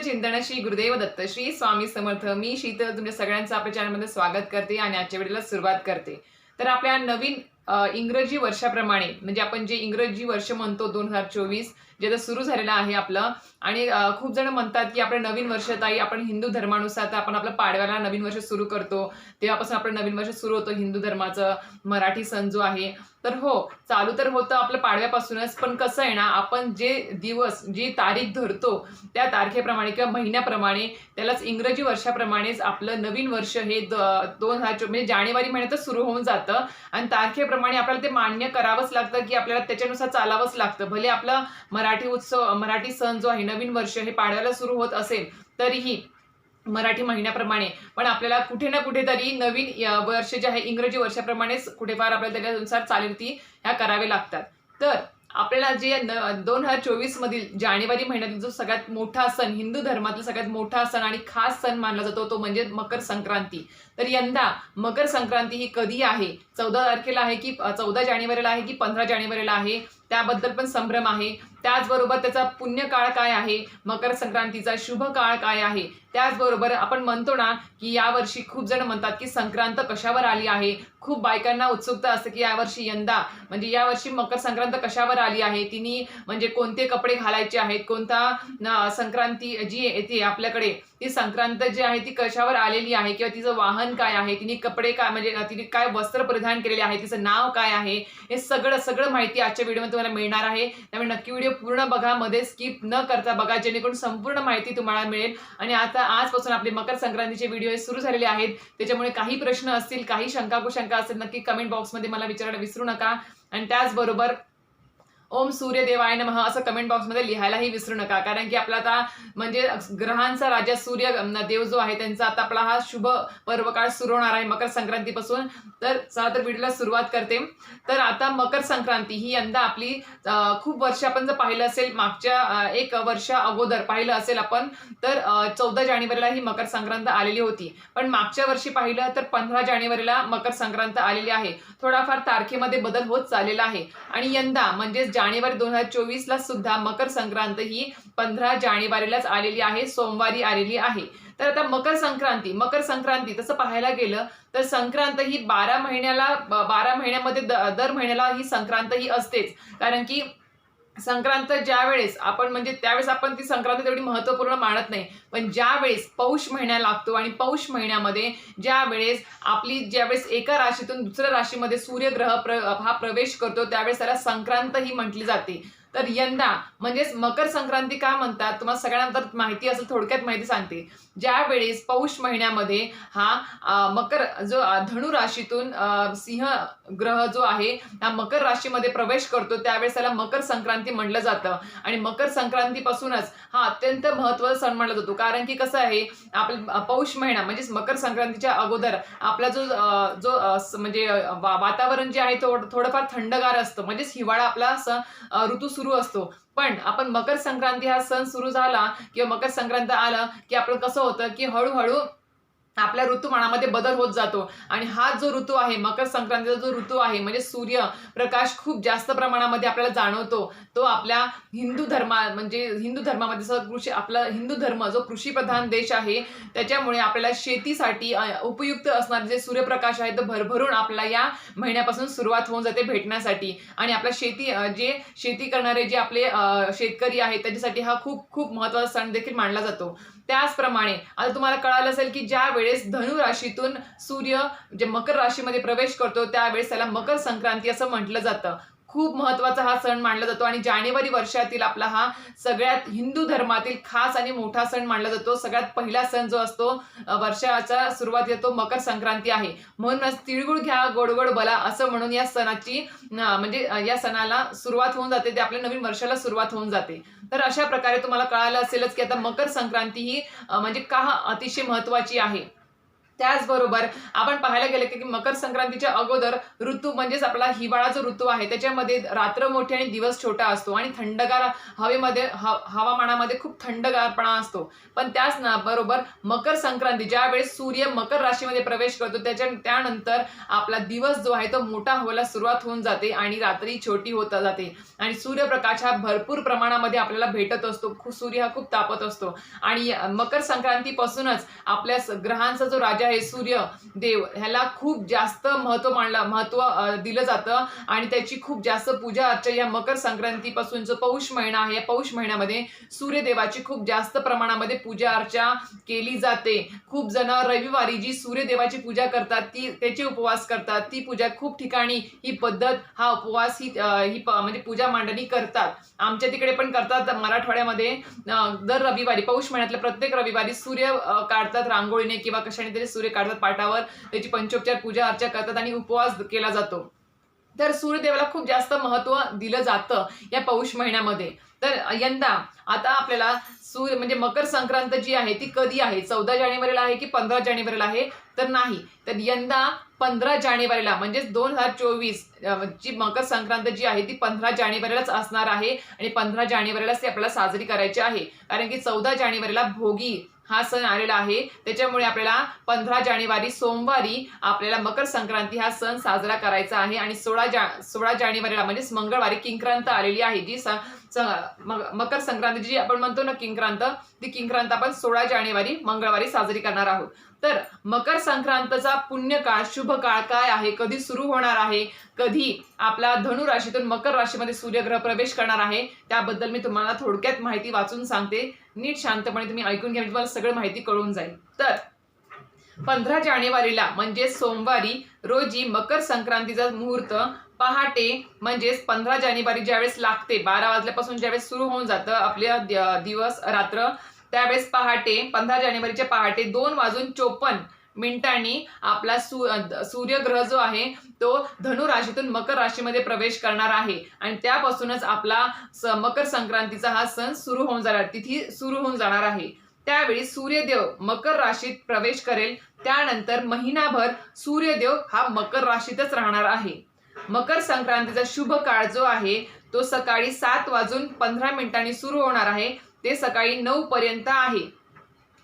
चिंतन श्री गुरुदेव दत्त श्री स्वामी समर्थ. मी शीतल तुमच्या सगळ्यांचं आपल्या चॅनलमध्ये स्वागत करते आणि आजच्या वेळेला सुरुवात करते. तर आपल्या नवीन इंग्रजी वर्षाप्रमाणे म्हणजे आपण जे इंग्रजी वर्ष म्हणतो दोन हजार चोवीस जे आता सुरू झालेलं आहे आपलं आणि खूप जण म्हणतात की आपलं नवीन वर्ष ताई आपण हिंदू धर्मानुसार आपण आपलं पाडव्याला नवीन वर्ष सुरू करतो. तेव्हापासून आपलं नवीन वर्ष सुरू होतं हिंदू धर्माचं. मराठी सण जो आहे तर हो चालू तर होतं आपलं पाडव्यापासूनच पण कसं आहे ना आपण जे दिवस जी तारीख धरतो त्या तारखेप्रमाणे किंवा महिन्याप्रमाणे त्यालाच इंग्रजी वर्षाप्रमाणेच आपलं नवीन वर्ष हे द- दोन हजार चो- म्हणजे जानेवारी महिन्यातच सुरू होऊन जातं. आणि तारखेप्रमाणे आपल्याला ते मान्य करावंच लागतं की आपल्याला त्याच्यानुसार चालावंच लागतं. भले आपला मराठी उत्सव मराठी सण जो आहे नवीन वर्ष हे पाडव्याला सुरू होत असेल तरीही मराठी महिन्याप्रमाणे. पण आपल्याला कुठे ना कुठेतरी नवीन वर्ष जे आहे इंग्रजी वर्षाप्रमाणेच कुठेफार आपल्याला त्याच्यानुसार चालीरीती ह्या करावे लागतात. तर आपल्याला जे न दोन हजार चोवीस मधील जानेवारी महिन्यातील जो सगळ्यात मोठा सण हिंदू धर्मातील सगळ्यात मोठा सण आणि खास सण मानला जातो तो म्हणजे मकर संक्रांती. तर यंदा मकर संक्रांती ही कधी आहे? चौदा तारखेला आहे की चौदा जानेवारीला आहे की पंधरा जानेवारीला आहे? त्याबद्दल पण संभ्रम आहे. त्याचबरोबर त्याचा पुण्यकाळ काय आहे? मकर संक्रांतीचा शुभ काळ काय आहे? त्याचबरोबर आपण म्हणतो ना की यावर्षी खूप जण म्हणतात की संक्रांत कशावर आली आहे? खूप बायकांना उत्सुकता असते की यावर्षी यंदा म्हणजे यावर्षी मकर संक्रांत कशावर आली आहे? तिने म्हणजे कोणते कपडे घालायचे आहेत? कोणता संक्रांती जी येते आपल्याकडे ती संक्रांत जी आहे ती कशावर आलेली आहे? किंवा तिचं वाहन काय आहे? तिने कपडे काय म्हणजे तिने काय वस्त्र परिधान केलेले आहे? तिचं नाव काय आहे? हे सगळं सगळं माहिती आजच्या व्हिडिओमध्ये तुम्हाला मिळणार आहे. त्यामुळे नक्की व्हिडिओ पूर्ण बघा मध्ये स्किप न करता बघा जेणेकरून संपूर्ण माहिती तुम्हाला मिळेल. आणि आता आजपासून आपले मकर संक्रांतीचे व्हिडिओ सुरू झालेले आहेत. त्याच्यामुळे काही प्रश्न असतील काही शंका कुशंका असतील नक्की कमेंट बॉक्समध्ये मला विचारायला विसरू नका. आणि त्याचबरोबर ओम सूर्यदेवाय नम असं कमेंट बॉक्समध्ये लिहायलाही विसरू नका. कारण की आपला आता म्हणजे ग्रहांचा राजा सूर्य देव जो आहे त्यांचा आता आपला हा शुभ पर्वकाळ सुरू होणार आहे मकर संक्रांतीपासून. तर चला तर व्हिडिओला सुरुवात करते. तर आता मकर संक्रांती ही यंदा आपली खूप वर्ष आपण जर पाहिलं असेल मागच्या एक वर्ष अगोदर पाहिलं असेल आपण तर चौदा जानेवारीला ही मकर संक्रांत आलेली होती. पण मागच्या वर्षी पाहिलं तर पंधरा जानेवारीला मकर संक्रांत आलेली आहे. थोडाफार तारखेमध्ये बदल होत चाललेला आहे. आणि यंदा म्हणजेच जानेवारी दोन हजार चोवीसला सुद्धा मकर संक्रांत ही पंधरा जानेवारीलाच आलेली आहे सोमवारी आलेली आहे. तर आता मकर संक्रांती मकर संक्रांती तसं पाहायला गेलं तर संक्रांत ही बारा महिन्याला ब- बारा महिन्यामध्ये द- दर महिन्याला ही संक्रांत ही असतेच. कारण की संक्रांत ज्या वेळेस आपण म्हणजे त्यावेळेस आपण ती संक्रांत तेवढी महत्त्वपूर्ण मानत नाही. पण ज्या वेळेस पौष महिन्या लागतो आणि पौष महिन्यामध्ये ज्या वेळेस आपली ज्यावेळेस एका राशीतून दुसऱ्या राशीमध्ये सूर्यग्रह प्र हा प्रवेश करतो त्यावेळेस त्याला संक्रांत ही म्हटली जाते. तर यंदा म्हणजेच मकर संक्रांती का म्हणतात? तुम्हाला सगळ्यांना माहिती असेल थोडक्यात माहिती सांगते. ज्या वेळेस पौष महिन्यामध्ये हा मकर जो धनु राशीतून सिंह ग्रह जो आहे हा मकर राशीमध्ये प्रवेश करतो. त्यावेळेस त्याला मकर संक्रांती म्हटलं जातं. आणि मकर संक्रांतीपासूनच हा अत्यंत महत्त्वाचा सण मानला जातो. कारण की कसं आहे आपलं पौष महिना म्हणजेच मकर संक्रांतीच्या अगोदर आपला जो जो म्हणजे वातावरण जे आहे थोडंफार थंडगार असतं. म्हणजेच हिवाळा आपला स- ऋतू सुरू असतो. पण आपण मकर संक्रांती हा सण सुरू झाला किंवा मकर संक्रांत आलं की आपलं कसं होतं की हळूहळू आपल्या ऋतुमानामध्ये बदल होत जातो. आणि हा जो ऋतू आहे मकर संक्रांतीचा जो ऋतू आहे म्हणजे सूर्य प्रकाश खूप जास्त प्रमाणामध्ये आपल्याला जाणवतो. तो आपल्या हिंदू धर्मा म्हणजे हिंदू धर्मामध्ये जसं कृषी आपला हिंदू धर्म जो कृषीप्रधान देश आहे त्याच्यामुळे आपल्याला शेतीसाठी उपयुक्त असणारे जे सूर्यप्रकाश आहे तो भरभरून आपल्याला या महिन्यापासून सुरुवात होऊन जाते भेटण्यासाठी. आणि आपल्या शेती जे शेती करणारे जे आपले शेतकरी आहेत त्याच्यासाठी हा खूप खूप महत्त्वाचा सण देखील मानला जातो. त्याचप्रमाणे आता तुम्हाला कळालं असेल की ज्या वेळेस धनु राशीतून सूर्य जे मकर राशीमध्ये प्रवेश करतो त्यावेळेस त्याला मकर संक्रांती असं म्हटलं जातं. खूप महत्त्वाचा हा सण मानला जातो आणि जानेवारी वर्षातील आपला हा सगळ्यात हिंदू धर्मातील खास आणि मोठा सण मानला जातो. सगळ्यात पहिला सण जो असतो वर्षाचा सुरुवात येतो मकर संक्रांती आहे. म्हणूनच तिळगुळ घ्या गोडगोड बला असं म्हणून या सणाची म्हणजे या सणाला सुरुवात होऊन जाते. ते आपल्या नवीन वर्षाला सुरुवात होऊन जाते. तर अशा प्रकारे तुम्हाला कळालं असेलच की आता मकर संक्रांती ही म्हणजे का अतिशय महत्वाची आहे. त्याचबरोबर आपण पाहायला गेलं की मकर संक्रांतीच्या अगोदर ऋतू म्हणजेच आपला हिवाळा जो ऋतू आहे. त्याच्यामध्ये रात्र मोठी आणि दिवस छोटा असतो आणि थंडगार हवेमध्ये हवामानामध्ये खूप थंडगारपणा असतो. पण त्याच ना बरोबर मकर संक्रांती ज्यावेळेस सूर्य मकर राशीमध्ये प्रवेश करतो त्याच्या त्यानंतर आपला दिवस जो आहे तो मोठा व्हायला सुरुवात होऊन जाते आणि रात्री छोटी होत जाते. आणि सूर्यप्रकाश हा भरपूर प्रमाणामध्ये आपल्याला भेटत असतो. खूप सूर्य हा खूप तापत असतो. आणि मकर संक्रांतीपासूनच आपल्या ग्रहांचा जो राजा आहे सूर्य देव ह्याला खूप जास्त महत्त्व मानलं महत्त्व दिलं जातं. आणि त्याची खूप जास्त पूजा अर्चा या मकर संक्रांतीपासून जो पौष महिना आहे. या पौष महिन्यामध्ये सूर्यदेवाची खूप जास्त प्रमाणामध्ये पूजा अर्चा केली जाते. खूप जण रविवारी जी सूर्यदेवाची पूजा करतात ती त्याचे उपवास करतात. ती पूजा खूप ठिकाणी ही पद्धत हा उपवास ही ही म्हणजे पूजा मांडणी करतात. आमच्या तिकडे पण करतात मराठवाड्यामध्ये. दर रविवारी पौष महिन्यातल्या प्रत्येक रविवारी सूर्य काढतात रांगोळीने किंवा कशाने तरी सूर्य काढतात पाटावर त्याची पंचोपचार पूजा अर्चा करतात आणि उपवास केला जातो. तर सूर्यदेवाला खूप जास्त महत्त्व दिलं जातं या पौष महिन्यामध्ये. तर यंदा आता आपल्याला सूर्य म्हणजे मकर संक्रांत जी आहे ती कधी आहे? चौदा जानेवारीला आहे की पंधरा जानेवारीला आहे? तर नाही. तर यंदा पंधरा जानेवारीला म्हणजेच दोन हजार चोवीस जी मकर संक्रांत जी आहे ती पंधरा जानेवारीलाच असणार आहे आणि पंधरा जानेवारीलाच ती आपल्याला साजरी करायची आहे. कारण की चौदा जानेवारीला भोगी हा सण आलेला आहे. त्याच्यामुळे आपल्याला पंधरा जानेवारी सोमवारी आपल्याला मकर संक्रांती हा सण साजरा करायचा आहे आणि सोळा जा सोळा जानेवारीला म्हणजेच मंगळवारी किंक्रांत आलेली आहे. जी स- मकर संक्रांती जी आपण म्हणतो ना किंक्रांत ती किंक्रांत आपण सोळा जानेवारी मंगळवारी साजरी करणार आहोत. तर मकर संक्रांतचा पुण्यकाळ शुभ काळ काय आहे? कधी सुरू होणार आहे? कधी आपला धनु राशीतून मकर राशीमध्ये सूर्यग्रह प्रवेश करणार आहे? त्याबद्दल मी तुम्हाला थोडक्यात माहिती वाचून सांगते. नीट शांतपणे तुम्ही ऐकून घ्या तुम्हाला सगळं माहिती कळून जाईल. तर पंधरा जानेवारीला म्हणजे सोमवारी रोजी मकर संक्रांतीचा मुहूर्त पहाटे म्हणजेच पंधरा जानेवारी ज्यावेळेस लागते बारा वाजल्यापासून ज्यावेळेस सुरू होऊन जातं आपल्या दिवस रात्र त्यावेळेस पहाटे पंधरा जानेवारीचे पहाटे दोन वाजून चोपन्न मिनिटांनी आपला सू सूर्यग्रह जो आहे तो धनु राशीतून मकर राशीमध्ये प्रवेश करणार आहे. आणि त्यापासूनच आपला स- मकर संक्रांतीचा हा सण सुरू होऊन जाणार तिथी सुरू होऊन जाणार आहे. त्यावेळी सूर्यदेव मकर राशीत प्रवेश करेल. त्यानंतर महिनाभर सूर्यदेव हा मकर राशीतच राहणार आहे. मकर संक्रांतीचा शुभ काळ जो आहे तो सकाळी सात वाजून पंधरा मिनिटांनी सुरू होणार आहे. ते सकाळी नऊ पर्यंत आहे.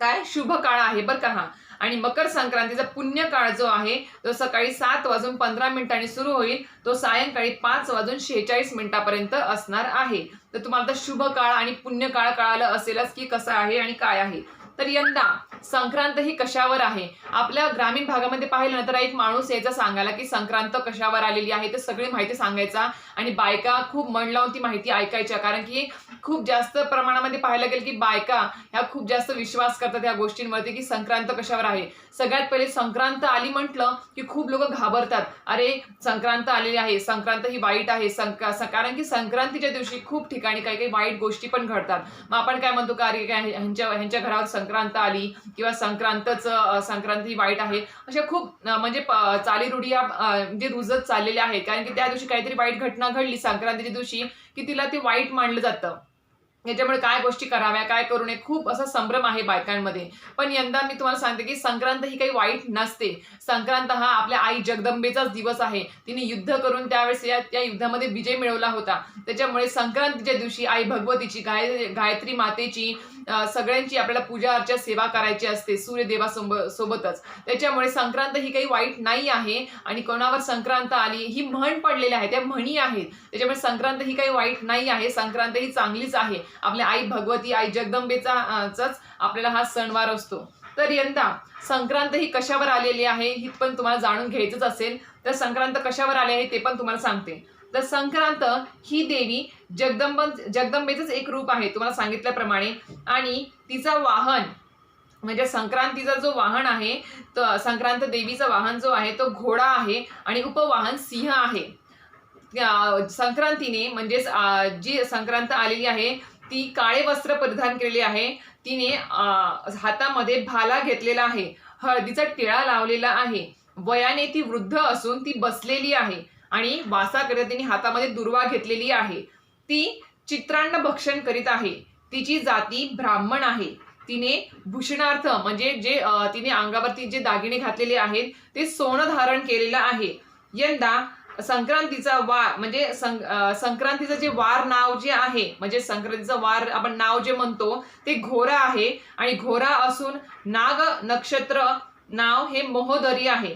काय? शुभ काळ आहे बरं का हा. आणि मकर संक्रांतीचा पुण्य काळ जो आहे तो सकाळी सात वाजून पंधरा मिनिटांनी सुरू होईल. तो सायंकाळी पाच वाजून शेहेचाळीस मिनिटापर्यंत असणार आहे. तर तुम्हाला शुभ काळ आणि पुण्य काळ कळालं असेलच की कसं आहे आणि काय आहे. तर यंदा संक्रांत ही कशावर आहे? आपल्या ग्रामीण भागामध्ये पाहिलं ना तर एक माणूस यायचा सांगायला की संक्रांत कशावर आलेली आहे ते सगळी माहिती सांगायचा आणि बायका खूप मन लावून ती माहिती ऐकायच्या. कारण की खूप जास्त प्रमाणामध्ये पाहायला गेलं की बायका ह्या खूप जास्त विश्वास करतात या गोष्टींवरती की संक्रांत कशावर आहे. सगळ्यात पहिले संक्रांत आली म्हटलं की खूप लोक घाबरतात. अरे संक्रांत आलेली आहे संक्रांत ही वाईट आहे संक कारण की संक्रांतीच्या दिवशी खूप ठिकाणी काही काही वाईट गोष्टी पण घडतात. मग आपण काय म्हणतो का अरे ह्यांच्या ह्यांच्या घरावर संक्रांत आली किंवा संक्रांतच संक्रांत ही वाईट आहे अशा खूप म्हणजे चालीरूढी या म्हणजे रुजत चाललेल्या आहेत. कारण की त्या दिवशी काहीतरी वाईट घटना घडली संक्रांतीच्या दिवशी की तिला ते वाईट मानलं जातं. याच्यामुळे काय गोष्टी कराव्या काय करू नये खूप असा संभ्रम आहे बायकांमध्ये. पण यंदा मी तुम्हाला सांगते की संक्रांत ही काही वाईट नसते. संक्रांत हा आपल्या आई जगदंबेचाच दिवस आहे. तिने युद्ध करून त्यावेळेस या त्या युद्धामध्ये विजय मिळवला होता. त्याच्यामुळे संक्रांतीच्या दिवशी आई भगवतीची गाय गायत्री मातेची सगळ्यांची आपल्याला पूजा अर्चा सेवा करायची असते सूर्यदेवासोब सोबतच. त्याच्यामुळे संक्रांत ही काही वाईट नाही आहे आणि कोणावर संक्रांत आली ही म्हण पडलेली आहे त्या म्हणी आहेत. त्याच्यामुळे संक्रांत ही काही वाईट नाही आहे संक्रांत ही चांगलीच आहे. आपल्या आई भगवती आई जगदंबेचा आपल्याला हा सणवार असतो. तर यंदा संक्रांत ही कशावर आलेली आहे ही पण तुम्हाला जाणून घ्यायचंच असेल. तर संक्रांत कशावर आले आहे ते पण तुम्हाला सांगते. तर संक्रांत ही देवी जगदंब जगदंबेचंच एक रूप आहे तुम्हाला सांगितल्याप्रमाणे. आणि तिचा वाहन म्हणजे संक्रांतीचा जो वाहन आहे तो संक्रांत देवीचा वाहन जो आहे तो घोडा आहे आणि उपवाहन सिंह आहे. संक्रांतीने म्हणजेच जी संक्रांत आलेली आहे ती काळे वस्त्र परिधान केलेली आहे. तिने हातामध्ये भाला घेतलेला आहे. हळदीचा टिळा लावलेला आहे. वयाने ती वृद्ध असून ती बसलेली आहे आणि वासाकरिता तिने हातामध्ये दुर्वा घेतलेली आहे. ती चित्रांना भक्षण करीत आहे. तिची जाती ब्राह्मण आहे. तिने भूषणार्थ म्हणजे जे तिने अंगावरती जे दागिने घातलेले आहेत ते सोनं धारण केलेलं आहे. यंदा संक्रांतीचा वार म्हणजे सं- संक्रांतीचं जे वार नाव जे आहे म्हणजे संक्रांतीचं वार आपण नाव जे म्हणतो ते घोरा आहे. आणि घोरा असून नाग नक्षत्र नाव हे मोहोदरी आहे.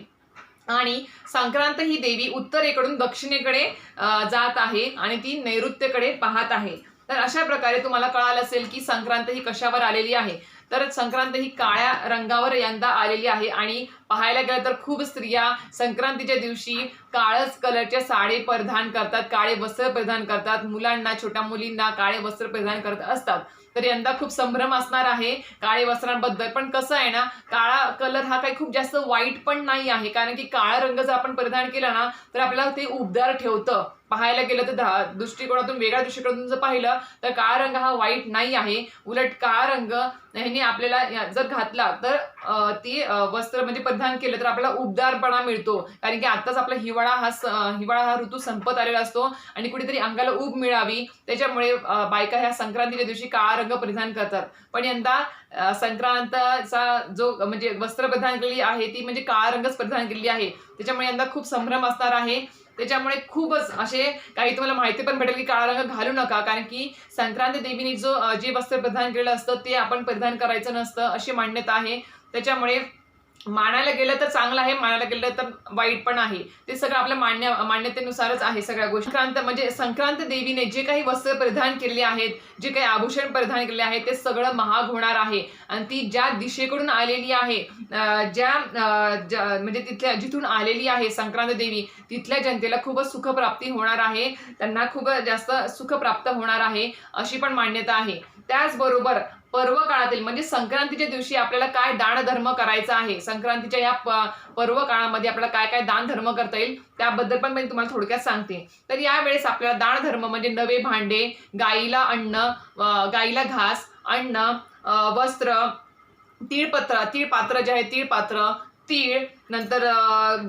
आणि संक्रांत ही देवी उत्तरेकडून दक्षिणेकडे जात आहे आणि ती नैऋत्येकडे पाहत आहे. तर अशा प्रकारे तुम्हाला कळालं असेल की संक्रांत ही कशावर आलेली आहे. तर संक्रांत ही काळ्या रंगावर यंदा आलेली आहे आणि पाहायला गेलं तर खूप स्त्रिया संक्रांतीच्या दिवशी काळच कलरच्या साडी परिधान करतात काळे वस्त्र परिधान करतात मुलांना छोट्या मुलींना काळे वस्त्र परिधान करत असतात. तर यंदा खूप संभ्रम असणार आहे. काळे वस्त्रांबद्दल पण कसं आहे ना काळा कलर हा काही खूप जास्त वाईट पण नाही आहे. कारण की काळा रंग जर आपण परिधान केला ना तर आपल्याला ते उबदार ठेवतं. पाहायला गेलं तर दृष्टिकोनातून वेगळ्या दृष्टिकोनातून जर पाहिलं तर काळा रंग हा वाईट नाही आहे. उलट काळा रंग ह्याने आपल्याला जर घातला तर ती वस्त्र म्हणजे परिधान केलं तर आपल्याला उबदारपणा मिळतो. कारण की आत्ताच आपला हिवाळा हा हिवाळा हा ऋतू संपत आलेला असतो आणि कुठेतरी अंगाला ऊब मिळावी. त्याच्यामुळे बायका ह्या संक्रांतीच्या दिवशी काळा रंग परिधान करतात. पण यंदा संक्रांतचा जो म्हणजे वस्त्र परिधान केलेली आहे ती म्हणजे काळा रंगच परिधान केलेली आहे. त्याच्यामुळे यंदा खूप संभ्रम असणार आहे. त्याच्यामुळे खूपच असे काही तुम्हाला माहिती पण भेटेल की काळा रंग घालू नका. कारण की संक्रांती देवीने जो जे वस्त्र परिधान केलेलं असतं ते आपण परिधान करायचं नसतं अशी मान्यता आहे. त्याच्यामुळे मानायला गेलं तर चांगलं आहे मानायला गेलं तर वाईट पण आहे. ते सगळं आपल्या मान्य मान्यतेनुसारच आहे सगळ्या गोष्टी. संक्रांत म्हणजे संक्रांत देवीने जे काही वस्त्र परिधान केलेले आहेत जे काही आभूषण परिधान केले आहे ते सगळं महाग होणार आहे. आणि ती ज्या दिशेकडून आलेली आहे ज्या म्हणजे तिथल्या जिथून आलेली आहे संक्रांत देवी तिथल्या जनतेला खूपच सुखप्राप्ती होणार आहे. त्यांना खूप जास्त सुखप्राप्त होणार आहे अशी पण मान्यता आहे. त्याचबरोबर पर्व काळातील म्हणजे संक्रांतीच्या दिवशी आपल्याला काय दान धर्म करायचा आहे? संक्रांतीच्या या पर्व काळामध्ये आपल्याला काय काय दान धर्म करता येईल? त्याबद्दल पण मी तुम्हाला थोडक्यात सांगते. तर यावेळेस आपल्याला दान धर्म म्हणजे नवे भांडे गाईला अन्न गाईला घास अन्न अं, वस्त्र तीळपत्र तीळपात्र जे आहे तीळपात्र तीळ नंतर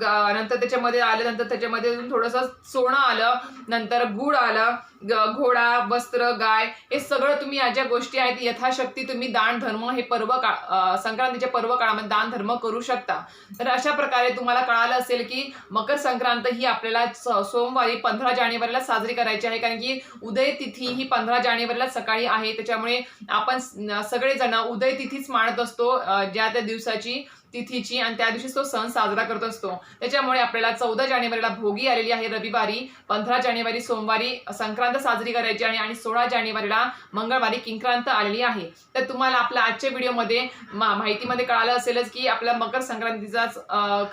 ग- नंतर त्याच्यामध्ये आलं नंतर त्याच्यामध्ये अजून थोडंसं सोनं आलं नंतर गुड आलं ग- घोडा वस्त्र गाय हे सगळं तुम्ही या ज्या गोष्टी आहेत यथाशक्ती तुम्ही दान धर्म हे पर्व काळ संक्रांतीच्या पर्व काळामध्ये दान धर्म करू शकता. तर अशा प्रकारे तुम्हाला कळालं असेल की मकर संक्रांत ही आपल्याला स- सोमवारी पंधरा जानेवारीला साजरी करायची आहे कारण की उदय तिथी ही पंधरा जानेवारीला सकाळी आहे. त्याच्यामुळे आपण सगळेजण उदय तिथीच मानत असतो ज्या त्या दिवसाची. तिथीची आणि त्या दिवशी तो सण साजरा करत असतो. त्याच्यामुळे आपल्याला चौदा जानेवारीला भोगी आलेली आहे रविवारी पंधरा जानेवारी सोमवारी संक्रांत साजरी करायची आणि आणि सोळा जानेवारीला मंगळवारी किंक्रांत आलेली आहे. तर तुम्हाला आपल्या आजच्या व्हिडिओमध्ये मा- माहितीमध्ये कळालं असेलच की आपल्या मकर संक्रांतीचा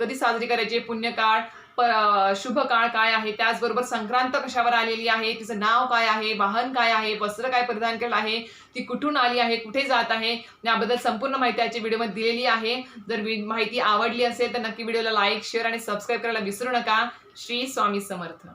कधी साजरी करायची पुण्यकाळ शुभ काळ काय आहे? त्याचबरोबर संक्रांत कशावर आलेली आहे? तिचं नाव काय आहे? वाहन काय आहे? वस्त्र काय परिधान केलं आहे? ती कुठून आली आहे? कुठे जात आहे? याबद्दल संपूर्ण माहिती आजच्या व्हिडिओमध्ये दिलेली आहे. जर माहिती आवडली असेल तर नक्की व्हिडिओला लाईक शेअर आणि सबस्क्राईब करायला विसरू नका. श्री स्वामी समर्थ.